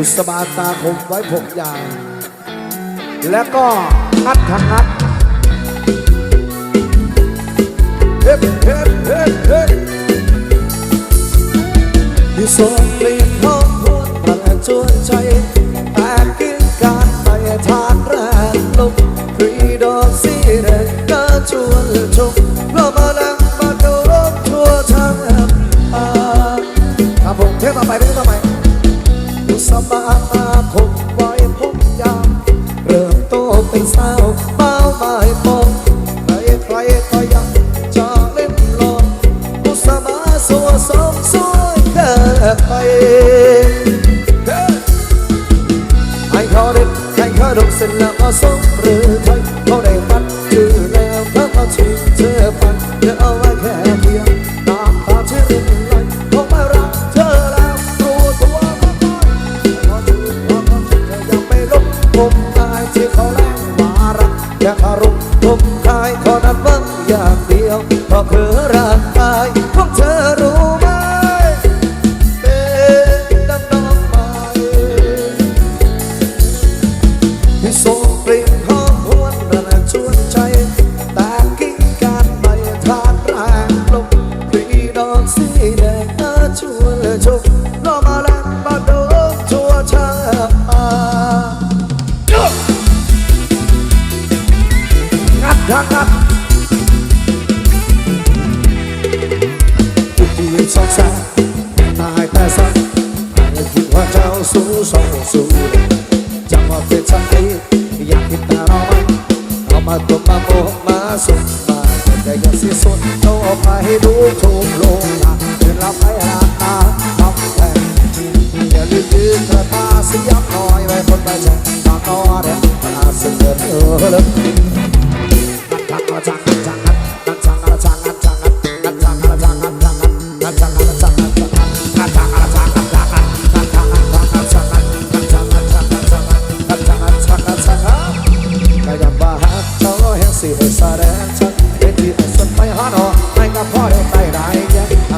บุสบาตาคมไว้ผมยาวและก็นัดทางนัดเฮ้เฮ้เฮ้เฮ้ It's only ให้เขาได้ให้เขาดูเสร็จล้วเอาสมหรือไทยเขาได้รัดอยู่แล้วเขาเอาชีวิตเธอไปเธอเอาไว้แค่เพียงตามภาเชื่ริมไหเขาไม่รักเธอแล้วรู้ตัวก็ไปพอถึงพอความจริงเธอยังไม่ลบผมตายที่เขาแรงมารักอยากอารมณ์ผมตายขอนั้นบ้งอย่างเดียวเพราะเธอรัางกายของเธอรู้ są usury Ciamo fecha e ya kita roma Oma to mamo ma so ma Te ga si so to ma he do to lo na Te la pa ya a ma te Ya li ti ta ta si ya noi vai con ta ja Ta ta re ma se te lo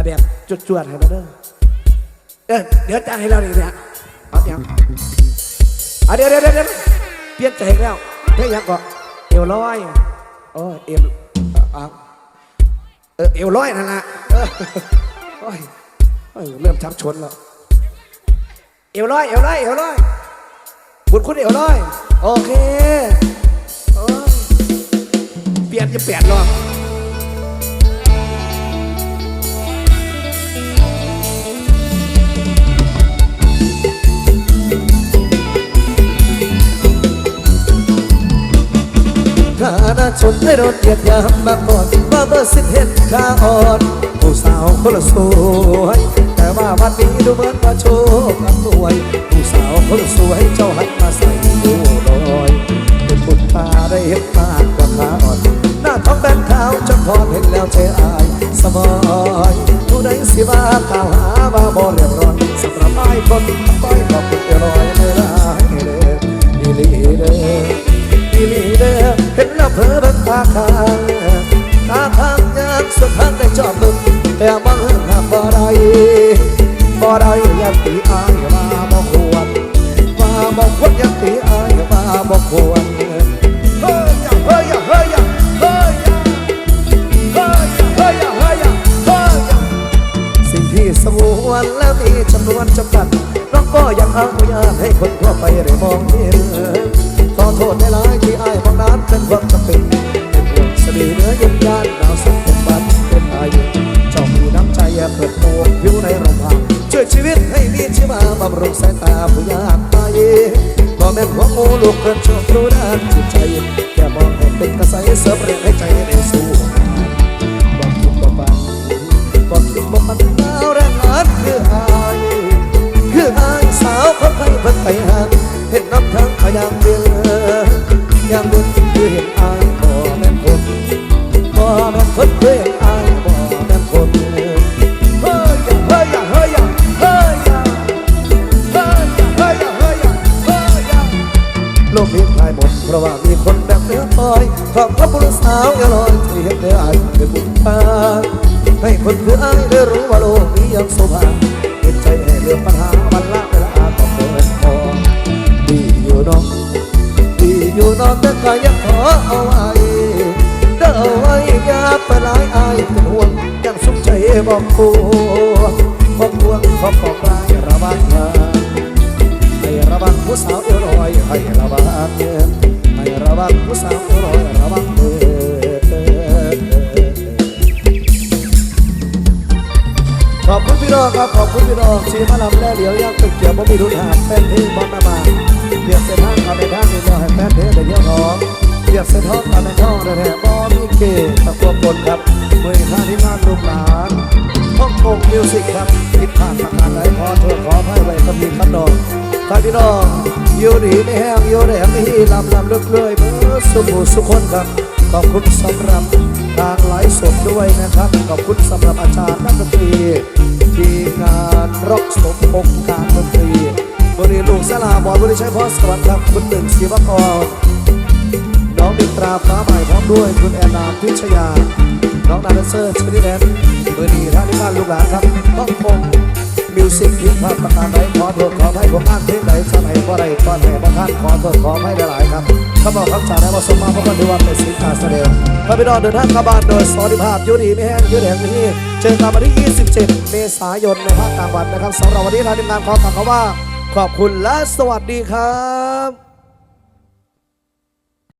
เอาแบบจวดๆให้มาเด้อเออเดี๋ยวจ้างให้เราดีเนี่ยเอาอย่างอะเดี๋ยวเดี๋ยวเดี๋ยวเปลี่ยนใจแล้วเพลงยังก่อนเอวลอยโอ้เอวอะเออเอวร้อยนั่นแหละเออโอ้ยโอ้ยเริ่มชักชนแล้วเอวร้อยเอวร้อยเอวร้อยบุญคุณเอวร้อยโอเคเปลี่ยนจะเปลี่ยนหรอ ชนให้รถเหยียดยามมาก่อนว่าเบอร์สิบเห็นข้าอ่อนผู้สาวคนละสวยแต่ว่าวันนี้ดูเหมือนว่าโชคอำนวยผู้สาวคนสวยเจ้าหันมาใส่ดูลอยเป็นบุญตาได้เห็นมากกว่าข้าอ่อนหน้าท้องแบนขาวจำพรเห็นแล้วใจอายสมอยผู้ใดสิว่าข่าวหาว่าบ่เรียบร้อยสำหรับไอ้คนต้อยขอบคุณ เห็นแล้วเพ้อบังตาค้างตาคางยากสุดทางได้จอบมึงแต่บังเอิญหาบ่ได้บ่ได้ยัตีอายว่าบ่ควรว่าบ่ควรยัตีอายว่าบ่ควรเฮ้ยอย่าเฮ้ยเฮ้ยย่าเฮ้ยย่าเฮ้ยย่าเฮ้ยย่าเฮ้ยย่าเฮ้ยย่าสิ่งที่สมวนและมีจำนวนจำกัดน้องก็ยังเอนุญาตให้คนทั่วไปได้มองเห็น ขอโทษในหลายที่อายมองนั้นเป็นความจำเป็นเป็นห่วงสลีเนื้อเย็นยานดาวสุขเป็นบัตเป็นอายุเจ้ามีน้ำใจเปิดโปงผิวในรงพยาบาช่วยชีวิตให้มีชีวาบำรุงสายตาผู้ยากตายบ่แม่นหัวงูลูกเกินโชครู้ด้านจิตใจแค่มองเห้เป็นกระใสเสริมแรง แม่นคนคือเห็นอายบ่แม่นคนเฮ้ยอย่าเฮ้ยอย่าเฮ้ยอย่าเฮ้ยอย่าเฮ้ยอย่าเฮ้ยอย่าเฮ้ยอย่าเฮ้ยอย่าโลกนี้ตายหมดเพราะว่ามีคนแบบเนื้อปอยของพระบุรุษสาวอย่าลอยที่เห็นได้อายเป็นบุญตาให้คนคืออายได้รู้ว่าโลกนี้ยังโซภาเห็นใจให้เรื่องปัญหาวันละเวลาต้องเดินคอดีอยู่เน้องดีอยู่เน้องแต่ก็ยังขอเอาไว้ เอาไว้ยาไปลายอายเป็นห่วงยังสุขใจบอกปวงบอกปวงขอบอกลายระวังให้ระวังผู้สาวเอวลอยให้ระวังเงินให้ระวังผู้สาวเอวลอยระวังเงินขอบคุณพี่น้องครับขอบคุณพี่น้องชีมาลำแล้วเดี๋ยวยังตึกเกี่ยวบ่มีรุนหาแฟนเพลงบอลนมาเรียกเส้นทางเอาในทางนี้ก็ให้แฟนเพลงได้เยอะน้อง เรียกเส้นทางเอาในท้องได้แท้บ่มีเกตตะควบนครับเมื่อท่าที่งานลูกหลานฮ่องกงมิวสิกครับผิดพลาดประการใดขอโทษขออภัยไว้กับมีคำนองฝากพี่น้องอยู่ดีไม่แห้งอยู่แดงไม่ลำลำเลื่อกเลยเบอสุขุสุขคนครับขอบคุณสำหรับทางไลฟ์สดด้วยนะครับ ขอบคุณสำหรับอาจารย์นักดนตรีทีมงานร็อกสมพงการดนตรีบริลูกสลาบอลบริชัยพรสวัสดิ์ครับคุณหนึ่งศิวกร น้องมิตราฟ้าใหม่พร้อมด้วยคุณแอนนาพิชยา น้องนาเดเซอร์ชนิดแดนเบอร์ดีท่านที่บ้านลูกหลานครับ ต้องคงมิวสิกที่พลาดประการใดขอโทษขอให้ผมอ่านเพลงไหนสมัยบ่ได้ตอนแห่บางท่านขอโทษขอให้หลายๆครับข้าบอกคำสั่งและมาสมมาเพราะกันถือว่าเป็นสินค้าแสดงพระพี่น้องเดินทางกลับบ้านโดยสวัสดิภาพยุดีไม่แห้งยุดแห่งนี้เจอกันวันที่ 27 เมษายนในภาคกลางวันนะครับสำหรับวันนี้ทางทีมงานขอกล่าวคำว่า ขอบคุณและสวัสดีครับ